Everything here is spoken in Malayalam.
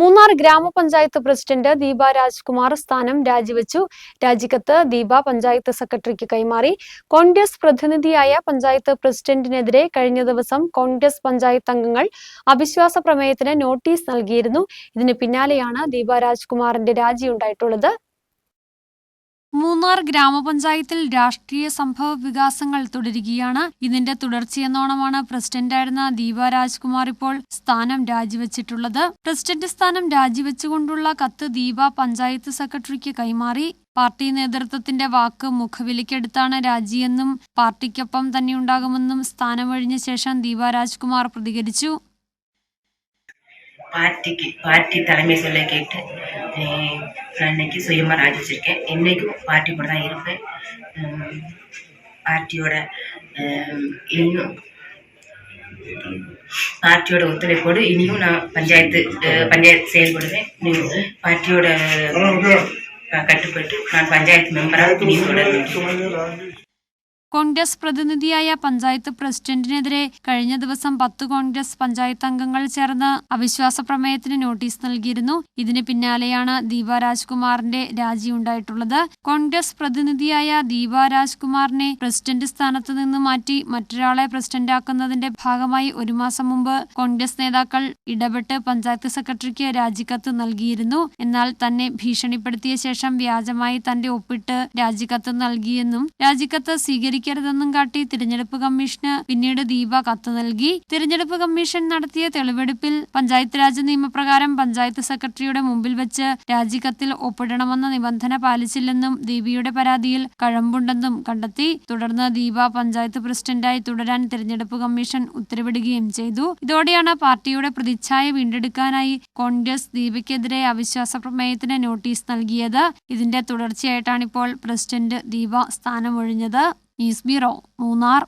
മൂന്നാർ ഗ്രാമപഞ്ചായത്ത് പ്രസിഡന്റ് ദീപ രാജ്കുമാർ സ്ഥാനം രാജിവെച്ചു. രാജിക്കത്ത് ദീപ പഞ്ചായത്ത് സെക്രട്ടറിക്ക് കൈമാറി. കോൺഗ്രസ് പ്രതിനിധിയായ പഞ്ചായത്ത് പ്രസിഡന്റിനെതിരെ കഴിഞ്ഞ ദിവസം കോൺഗ്രസ് പഞ്ചായത്ത് അംഗങ്ങൾ അവിശ്വാസ പ്രമേയത്തിന് നോട്ടീസ് നൽകിയിരുന്നു. ഇതിന് പിന്നാലെയാണ് ദീപ രാജ്കുമാറിന്റെ രാജിയുണ്ടായിട്ടുള്ളത്. മൂന്നാർ ഗ്രാമപഞ്ചായത്തിൽ രാഷ്ട്രീയ സംഭവ വികാസങ്ങൾ തുടരുകയാണ്. ഇതിന്റെ തുടർച്ചയെന്നോണമാണ് പ്രസിഡന്റായിരുന്ന ദീപ രാജ്കുമാർ ഇപ്പോൾ സ്ഥാനം രാജിവെച്ചിട്ടുള്ളത്. പ്രസിഡന്റ് സ്ഥാനം രാജിവെച്ചുകൊണ്ടുള്ള കത്ത് ദീപ പഞ്ചായത്ത് സെക്രട്ടറിക്ക് കൈമാറി. പാർട്ടി നേതൃത്വത്തിന്റെ വാക്ക് മുഖവിലയ്ക്കെടുത്താണ് രാജിയെന്നും പാർട്ടിക്കൊപ്പം തന്നെയുണ്ടാകുമെന്നും സ്ഥാനമൊഴിഞ്ഞ ശേഷം ദീപ രാജ്കുമാർ പ്രതികരിച്ചു. பார்ட்டிக்கு பார்ட்டி தலைமை சொல்ல கேட்டு நான் இன்னைக்கு சுயமாக ராஜிச்சிருக்கேன் இன்னைக்கும் பார்ட்டி கூட தான் இருப்பேன். உம், இனியும் பார்ட்டியோட ஒத்துழைப்போடு இனியும் நான் பஞ்சாயத்து பஞ்சாயத்து செயல்படுவேன். பார்ட்டியோட கட்டுப்பட்டு நான் பஞ்சாயத்து மெம்பராக இனியும் தொடர்வேன் കോൺഗ്രസ് പ്രതിനിധിയായ പഞ്ചായത്ത് പ്രസിഡന്റിനെതിരെ കഴിഞ്ഞ ദിവസം പത്ത് കോൺഗ്രസ് പഞ്ചായത്ത് അംഗങ്ങൾ ചേർന്ന് അവിശ്വാസ പ്രമേയത്തിന് നോട്ടീസ് നൽകിയിരുന്നു. ഇതിന് പിന്നാലെയാണ് ദീപ രാജ്കുമാറിന്റെ രാജിയുണ്ടായിട്ടുള്ളത് കോൺഗ്രസ് പ്രതിനിധിയായ ദീപ രാജ്കുമാറിനെ പ്രസിഡന്റ് സ്ഥാനത്ത് നിന്ന് മാറ്റി മറ്റൊരാളെ പ്രസിഡന്റാക്കുന്നതിന്റെ ഭാഗമായി ഒരു മാസം മുമ്പ് കോൺഗ്രസ് നേതാക്കൾ ഇടപെട്ട് പഞ്ചായത്ത് സെക്രട്ടറിക്ക് രാജിക്കത്ത് നൽകിയിരുന്നു. എന്നാൽ തന്നെ ഭീഷണിപ്പെടുത്തിയ ശേഷം വ്യാജമായി തന്റെ ഒപ്പിട്ട് രാജിക്കത്ത് നൽകിയെന്നും രാജിക്കത്ത് സ്വീകരിക്കരുതെന്നും കാട്ടി തിരഞ്ഞെടുപ്പ് കമ്മീഷന് പിന്നീട് ദീപ കത്ത് നൽകി. തിരഞ്ഞെടുപ്പ് കമ്മീഷൻ നടത്തിയ തെളിവെടുപ്പിൽ പഞ്ചായത്ത് രാജ് നിയമപ്രകാരം പഞ്ചായത്ത് സെക്രട്ടറിയുടെ മുമ്പിൽ വെച്ച് രാജിക്കത്തിൽ ഒപ്പിടണമെന്ന നിബന്ധന പാലിച്ചില്ലെന്നും ദീപയുടെ പരാതിയിൽ കഴമ്പുണ്ടെന്നും കണ്ടെത്തി. തുടർന്ന് ദീപ പഞ്ചായത്ത് പ്രസിഡന്റായി തുടരാൻ തിരഞ്ഞെടുപ്പ് കമ്മീഷൻ ഉത്തരവിടുകയും ചെയ്തു. ഇതോടെയാണ് പാർട്ടിയുടെ പ്രതിച്ഛായ വീണ്ടെടുക്കാനായി കോൺഗ്രസ് ദീപയ്ക്കെതിരെ അവിശ്വാസ പ്രമേയത്തിന് നോട്ടീസ് നൽകിയത്. ഇതിന്റെ തുടർച്ചയായിട്ടാണിപ്പോൾ പ്രസിഡന്റ് ദീപ സ്ഥാനമൊഴിഞ്ഞത്. і збір лунар